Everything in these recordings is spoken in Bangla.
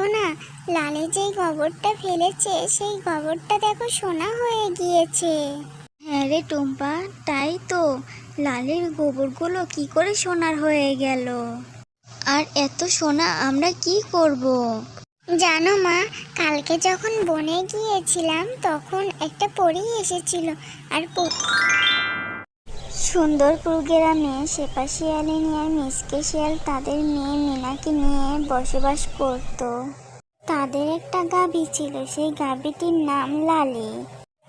দেখো না, লালে যেই গোবরটা ফেলেছে, সেই গোবরটা দেখো সোনা হয়ে গিয়েছে। হ্যাঁ রে টুম্পা, তাই তো। লালের গোবরগুলো কি করে সোনার হয়ে গেল? আর এত সোনা আমরা কি করব? জানো মা, কালকে যখন বনে গিয়েছিলাম, তখন একটা পরী এসেছিল, আর সুন্দরপুর গ্রামে শেপা শিয়ালিনী আর মিসকে শিয়াল তাদের মেয়ে মিনাকে নিয়ে বসবাস করত। তাদের একটা গাভী ছিল, সেই গাভীটির নাম লালি।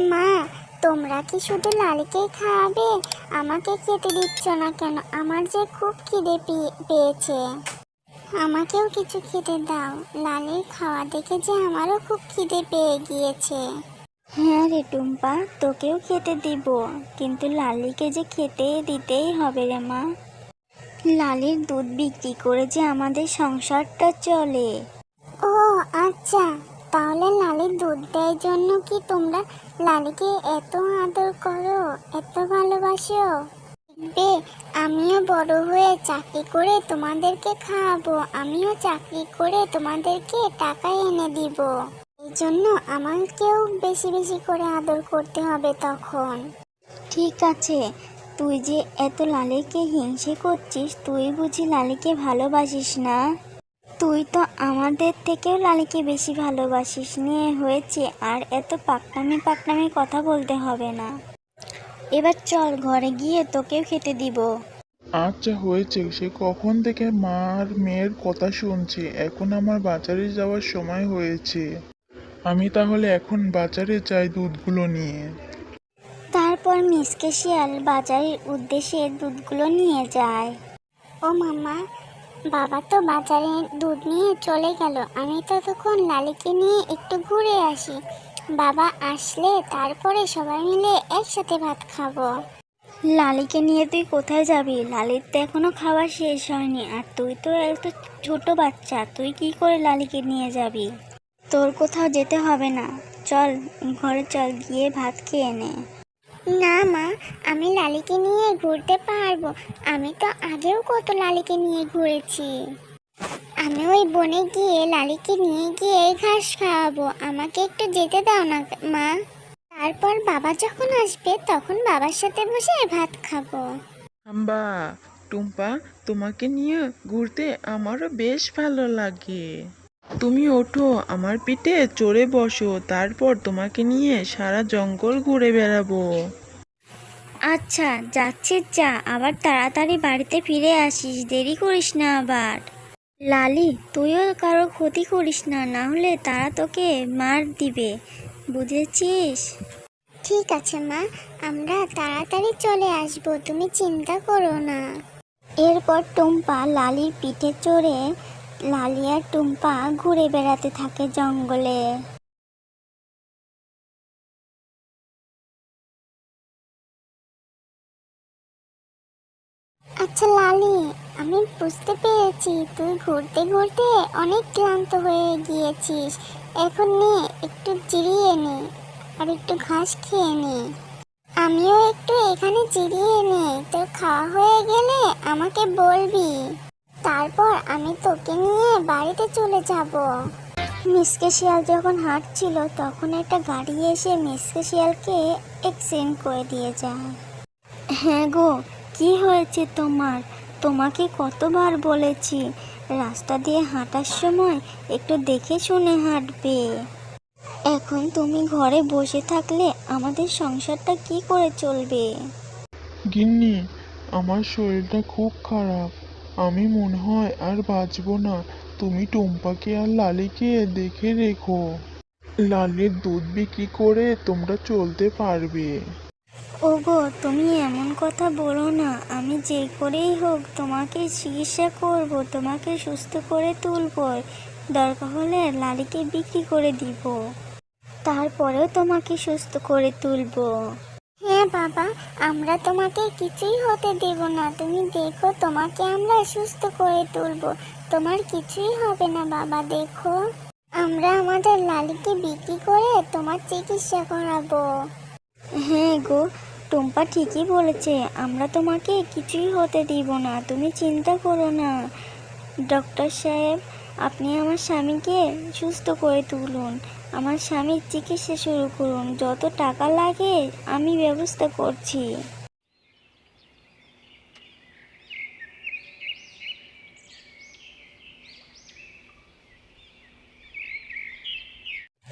মা, তোমরা কি শুধু লালিকেই খাওয়াবে? আমাকে খেতে দিচ্ছ না কেন? আমার যে খুব খিদে পেয়ে- পেয়েছে। আমাকেও কিছু খেতে দাও। লালির খাওয়া দেখে যে আমারও খুব খিদে পেয়ে গিয়েছে। হ্যাঁ রে টুম্পা, তোকেও খেতে দিব। কিন্তু লালিকে যে খেতে দিতেই হবে রে মা। লালির দুধ বিক্রি করে যে আমাদের সংসারটা চলে। ও আচ্ছা। তাহলে লালির দুধ দেয় জন্য কি তোমরা লালিকে এত আদর করো, এত ভালোবাসো? দেখবে, আমিও বড় হয়ে চাকরি করে তোমাদেরকে খাওয়াবো। আমিও চাকরি করে তোমাদেরকে টাকা এনে দিব। এই জন্য আমাকেও বেশি বেশি করে আদর করতে হবে তখন। ঠিক আছে তুই যে এত লালিকে হিংসে করছিস তুই বুঝি লালিকে ভালোবাসিস না? তুই তো আমাদের থেকেও লালিকে বেশি ভালোবাসিস নিয়ে হয়েছে আর এত পাকনামি পাকনামি কথা বলতে হবে না। এবার চল ঘরে গিয়ে তোকেও খেতে দিব। আচ্ছা হয়েছে সে কখন থেকে মা আর মেয়ের কথা শুনছি? এখন আমার বাজারে যাওয়ার সময় হয়েছে। আমি তাহলে এখন বাজারে যাই দুধগুলো নিয়ে। তারপর মিসকে শিয়াল বাজারের উদ্দেশ্যে দুধগুলো নিয়ে যায়। ও মামা বাবা তো বাজারে দুধ নিয়ে চলে গেল। আমি ততক্ষণ লালিকে নিয়ে একটু ঘুরে আসি। বাবা আসলে তারপরে সবাই মিলে একসাথে ভাত খাব। লালিকে নিয়ে তুই কোথায় যাবি? লালির তো এখনও খাওয়া শেষ হয়নি। আর তুই তো একটা ছোট বাচ্চা তুই কি করে লালিকে নিয়ে যাবি? তোর কোথাও যেতে হবে না। চল ঘরে চল গিয়ে ভাত খেয়ে নে। না মা আমি লালিকে নিয়ে ঘুরতে পারব। আমি তো আগেও কত লালিকে নিয়ে ঘুরেছি। আমি ওই বনে গিয়ে লালিকে নিয়ে গিয়ে ঘাস খাওয়াবো। আমাকে একটু যেতে দাও না মা। তারপর বাবা যখন আসবে তখন বাবার সাথে বসে ভাত খাব। আম্বা টুম্পা তোমাকে নিয়ে ঘুরতে আমারও বেশ ভালো লাগে। তুমি ওঠো আমার পিঠে চড়ে বসো তারপর তোমাকে নিয়ে সারা জঙ্গল ঘুরে বেড়াবো। আচ্ছা যাচ্ছিস যা আবার তাড়াতাড়ি বাড়িতে ফিরে আসিস দেরি করিস না আবার। লালি তুইও কারও ক্ষতি করিস না না হলে তারা তোকে মার দিবে বুঝেছিস? ঠিক আছে মা আমরা তাড়াতাড়ি চলে আসব তুমি চিন্তা করো না। এরপর টুম্পা লালির পিঠে চড়ে লালি আর টুম্পা ঘুরে বেড়াতে থাকে জঙ্গলে। আচ্ছা লালি, আমি বুঝতে পেরেছি। তুই ঘুরতে ঘুরতে অনেক ক্লান্ত হয়ে গিয়েছিস। এখন নে, একটু জিরিয়ে নে আর একটু ঘাস খেয়ে নে। আমিও একটু এখানে জিরিয়ে নে। তোর খাওয়া হয়ে গেলে আমাকে বলবি। তারপর আমি তোকে নিয়ে বাড়িতে চলে যাব। মিসকে শিয়াল যখন হাঁটছিল, তখন একটা গাড়ি এসে মিসকে শিয়ালকে এক্সিডেন্ট করে দিয়ে যায়। হ্যাঁ গো, কি হয়েছে তোমার? তোমাকে কতবার বলেছি, রাস্তা দিয়ে হাঁটার সময় একটু দেখে শুনে হাঁটবে। এখন তুমি ঘরে বসে থাকলে আমাদের সংসারটা কি করে চলবে? গিন্নি, আমার শরীরটা খুব খারাপ। আমি মনে হয় আর বাঁচবো না। তুমি টুম্পাকে আর লালিকে দেখে রেখো। লালির দুধ বিক্রি করে তোমরা চলতে পারবে। ওগো, তুমি এমন কথা বলো না। আমি যে করেই হোক তোমাকে চিকিৎসা করব, তোমাকে সুস্থ করে তুলব। দরকার হলে লালিকে বিক্রি করে দিব। তারপরেও তোমাকে সুস্থ করে তুলব। বাবা, আমরা তোমাকে কিছুই হতে দেব না। তুমি দেখো, তোমাকে আমরা সুস্থ করে তুলব। তোমার কিছুই হবে না বাবা, দেখো। আমরা আমাদের লালিকে বিক্রি করে তোমার চিকিৎসা করাবো। হ্যাঁ গো, টুম্পা ঠিকই বলেছে, আমরা তোমাকে কিছুই হতে দিব না, তুমি চিন্তা করো না। ডক্টর সাহেব, আপনি আমার স্বামীকে সুস্থ করে তুলুন। আমার স্বামীর চিকিৎসা শুরু করুন। যত টাকা লাগে, আমি ব্যবস্থা করছি।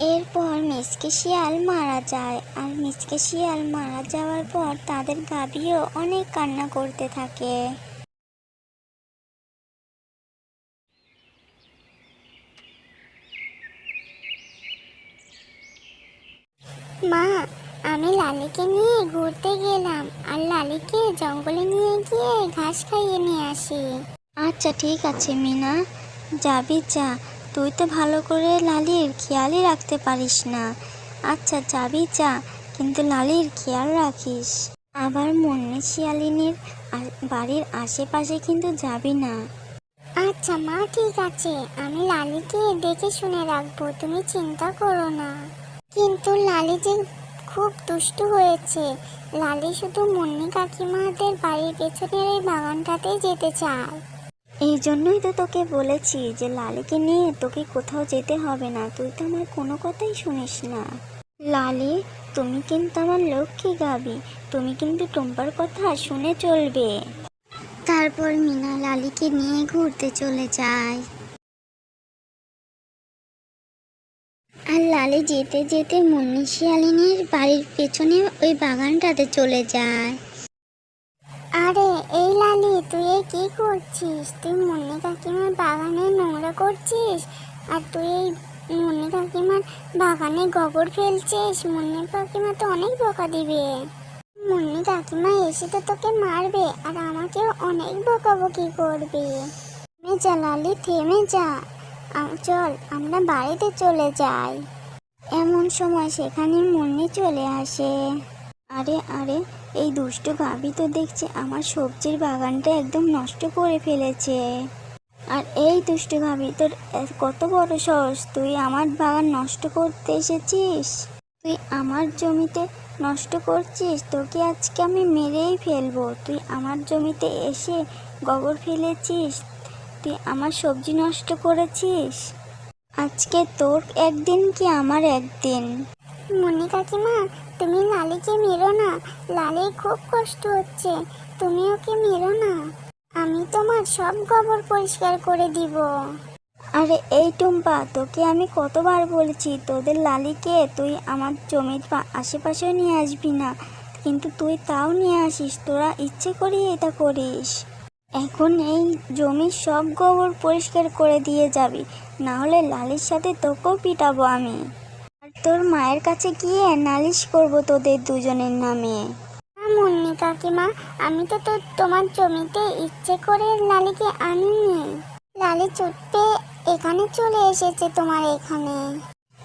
এরপর মিসকে শিয়াল মারা যায়। আর মিসকে শিয়াল মারা যাওয়ার পর তাদের গাভীও অনেক কান্না করতে থাকে। মা আমি লালিকে নিয়ে ঘুরতে গেলাম আর লালিকে জঙ্গলে নিয়ে গিয়ে ঘাস খাইয়ে নিয়ে আসি। আচ্ছা ঠিক আছে মিনা। যাবি যা তুই তো ভালো করে লালির খেয়ালই রাখতে পারিস না। আচ্ছা যাবি যা কিন্তু লালির খেয়াল রাখিস। আবার মনে শিয়ালিনীর বাড়ির আশেপাশে কিন্তু যাবি না। আচ্ছা মা ঠিক আছে। আমি লালিকে দেখে শুনে রাখব তুমি চিন্তা করো না। কিন্তু লালি যে খুব দুষ্টু হয়েছে। লালি শুধু মুন্নি কাকিমাদের বাড়ির পেছনের এই বাগানটাতেই যেতে চায়। এই জন্যই তো তোকে বলেছি যে লালিকে নিয়ে তোকে কোথাও যেতে হবে না। তুই তো আমার কোনো কথাই শুনিস না। লালি তুমি কিন্তু আমার লক্ষ্মী গাবি। তুমি কিন্তু টম্পার কথা শুনে চলবে। তারপর মিনা লালিকে নিয়ে ঘুরতে চলে যায়। আর লালি যেতে যেতে মুন্নি শিয়ালিনীর বাড়ির পেছনে ওই বাগানটাতে চলে যায়। আরে, এই লালি, তুই কি করছিস? তুই মুন্নি কাকিমার বাগানে নোংরা করছিস? আর তুই এই মুন্নি কাকিমার বাগানে গোবর ফেলছিস? মুন্নি কাকিমা তো অনেক বকা দিবে। মুন্নি কাকিমা এসে তো তোকে মারবে, আর আমাকেও অনেক বকাবকি করবে। থেমে যা লালি, থেমে যা। চল, আমরা বাড়িতে চলে যাই। এমন সময় সেখানে মুন্নি চলে আসে। আরে আরে, এই দুষ্টু গাভী তো দেখছে আমার সবজির বাগানটা একদম নষ্ট করে ফেলেছে। আর এই দুষ্টু গাভী তোর কত বড় সাহস, তুই আমার বাগান নষ্ট করতে এসেছিস? তুই আমার জমিতে নষ্ট করছিস, তোকে আজকে আমি মেরেই ফেলব। তুই আমার জমিতে এসে গোবর ফেলেছিস তুই আমার সবজি নষ্ট করেছিস? আজকে তোর একদিন কি আমার একদিন? মনি কাকিমা তুমি লালিকে মেরো না। লালির খুব কষ্ট হচ্ছে। তুমি ওকে মেরো না। আমি তোমার সব গোবর পরিষ্কার করে দিব। আরে এই টুম্পা তোকে আমি কতবার বলেছি তোদের লালিকে তুই আমার জমির আশেপাশেও নিয়ে আসবি না। কিন্তু তুই তাও নিয়ে আসিস তোরা ইচ্ছে করি এটা করিস। এখন এই জমির সব গোবর পরিষ্কার করে দিয়ে যাবি। না হলে লালির সাথে তোকেও পিটাবো আমি। আর তোর মায়ের কাছে গিয়ে নালিশ করব তোদের দুজনের নামে। মুন্নি কাকিমা, আমি তো তো তোমার জমিতে ইচ্ছে করে লালিকে আনিনি। লালি চুটপে এখানে চলে এসেছে তোমার এখানে।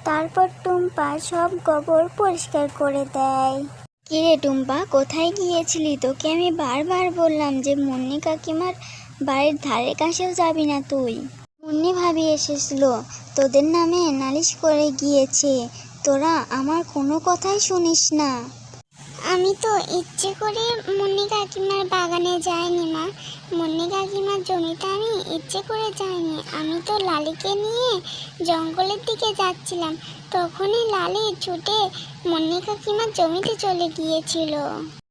তারপর টুম্পা সব গোবর পরিষ্কার করে দেয়। কিরে টুম্পা, কোথায় গিয়েছিলি? তোকে আমি বারবার বললাম যে মুন্নি কাকিমার বাড়ির ধারে কাছেও যাবি না তুই। মুন্নি ভাবি এসেছিল, তোদের নামে নালিশ করে গিয়েছে। তোরা আমার কোনো কথাই শুনিস না। আমি তো ইচ্ছে করে মুন্নি কাকিমার বাগানে যাইনি মা। মুন্নি কাকিমার জমিতে আমি ইচ্ছে করে যাইনি আমি তো লালিকে নিয়ে জঙ্গলের দিকে যাচ্ছিলাম। তখনই লালি ছুটে মুন্নি কাকিমার জমিতে চলে গিয়েছিল।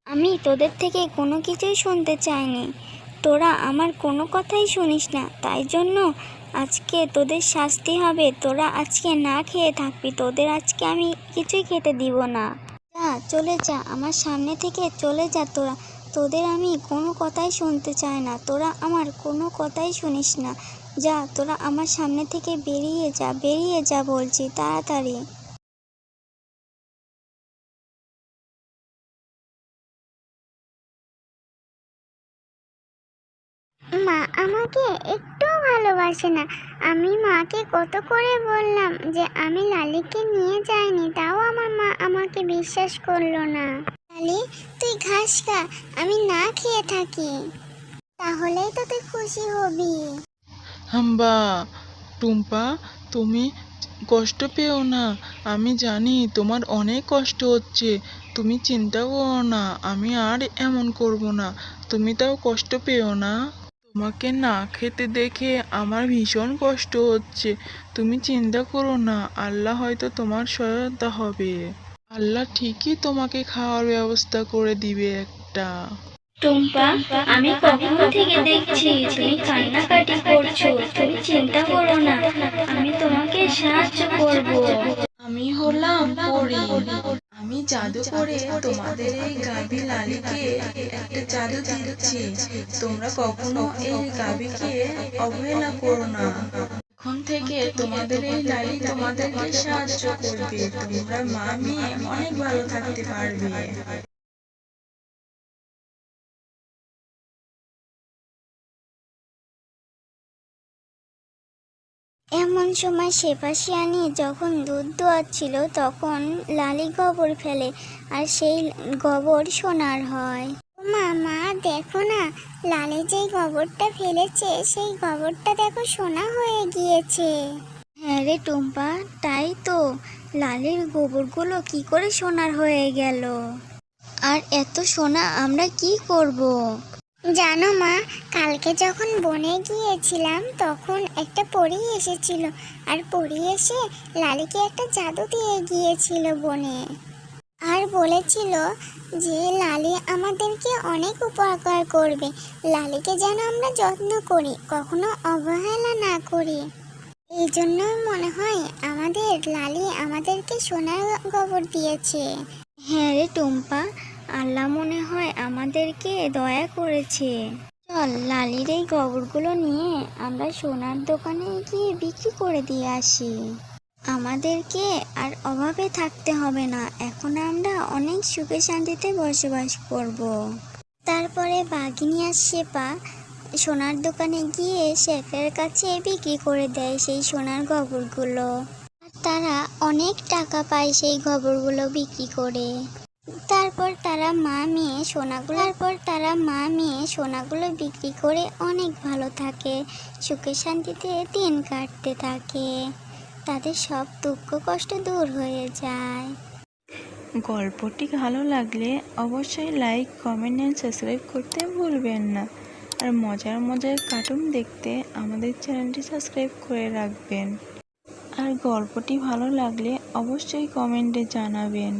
আমি তোদের থেকে কোনো কিছুই শুনতে চাইনি। তোরা আমার কোনো কথাই শুনিস না। তাই জন্য আজকে তোদের শাস্তি হবে। তোরা আজকে না খেয়ে থাকবি। তোদের আজকে আমি কিছুই খেতে দিব না। যা, চলে যা। আমার সামনে থেকে চলে যা তোরা। তোদের আমি কোনো কথাই শুনতে চাই না। তোরা আমার কোনো কথাই শুনিস না। যা, তোরা আমার সামনে থেকে বেরিয়ে যা বেরিয়ে যা বলছি, তাড়াতাড়ি। মা আমাকে একটু ভালোবাসে না। আমি মাকে কত করে বললাম যে আমি লালিকে নিয়ে যাইনি, তাও আমার মা আমাকে বিশ্বাস করল না। লালি তুই ঘাস খা, আমি না খেয়ে থাকি। তাহলেই তো তুই খুশি হবি। হাম্বা, টুম্পা, তুমি কষ্ট পেও না। আমি জানি তোমার অনেক কষ্ট হচ্ছে। তুমি চিন্তা করো না, আমি আর এমন করব না। তুমি তাও কষ্ট পেও না। তোমাকে না খেতে দেখে আমার ভীষণ কষ্ট হচ্ছে। তুমি চিন্তা করো না, আল্লাহ হয়তো তোমার সহায়তা হবে। আল্লাহ ঠিকই তোমাকে খাওয়ার ব্যবস্থা করে দিবে একটা। টুম্পা আমি কখন থেকে দেখছি তুমি কান্নাকাটি করছ? তুমি চিন্তা করো না আমি তোমাকে সাহায্য করব। আমি হলাম পরি। আমি জাদু করে তোমাদের এই গাভী লালিকে একটা জাদু দিচ্ছি। তোমরা কখনো এই গাভীকে অবহেলা করো না। এখন থেকে তোমাদের এই লালি তোমাদেরকে সাহায্য করবে। তোমরা মা মেয়ে অনেক ভালো থাকতে পারবে। এমন সময় শেফাশিয়ানি যখন দুধ দোয়াচ্ছিল তখন লালি গোবর ফেলে আর সেই গোবর সোনার হয়। মামা, দেখো না, লালি যেই গোবরটা ফেলেছে, সেই গোবরটা দেখো সোনা হয়ে গিয়েছে। হ্যাঁ রে টুম্পা, তাই তো। লালির গোবরগুলো কি করে সোনার হয়ে গেল? আর এত সোনা আমরা কি করব? জানো মা, কালকে যখন বনে গিয়েছিলাম, তখন একটা পরী এসেছিল। আর পরী এসে লালিকে একটা জাদু দিয়ে গিয়েছিল বনে। আর বলেছিল যে লালি আমাদেরকে অনেক উপকার করবে। লালিকে যেন আমরা যত্ন করি, কখনো অবহেলা না করি। এই জন্যই মনে হয় আমাদের লালি আমাদেরকে সোনার গোবর দিয়েছে। হ্যাঁ রে টুম্পা, আল্লাহ মনে হয় আমাদেরকে দয়া করেছে। চল লালির এই গোবরগুলো নিয়ে আমরা সোনার দোকানে গিয়ে বিক্রি করে দিয়ে আসি। আমাদেরকে আর অভাবে থাকতে হবে না। এখন আমরা অনেক সুখে শান্তিতে বসবাস করব। তারপরে বাঘিনী আর শেপা সোনার দোকানে গিয়ে শেফের কাছে বিক্রি করে দেয় সেই সোনার গোবরগুলো। তারা অনেক টাকা পায় সেই গোবরগুলো বিক্রি করে। তারপর তারা মা মেয়ে সোনাগুলো তারপর তারা মা মেয়ে সোনাগুলো বিক্রি করে অনেক ভালো থাকে, সুখে শান্তিতে দিন কাটতে থাকে। তাদের সব দুঃখ কষ্ট দূর হয়ে যায়। গল্পটি ভালো লাগলে অবশ্যই লাইক কমেন্ট অ্যান্ড সাবস্ক্রাইব করতে ভুলবেন না। আর মজার মজার কার্টুন দেখতে আমাদের চ্যানেলটি সাবস্ক্রাইব করে রাখবেন। আর গল্পটি ভালো লাগলে অবশ্যই কমেন্টে জানাবেন।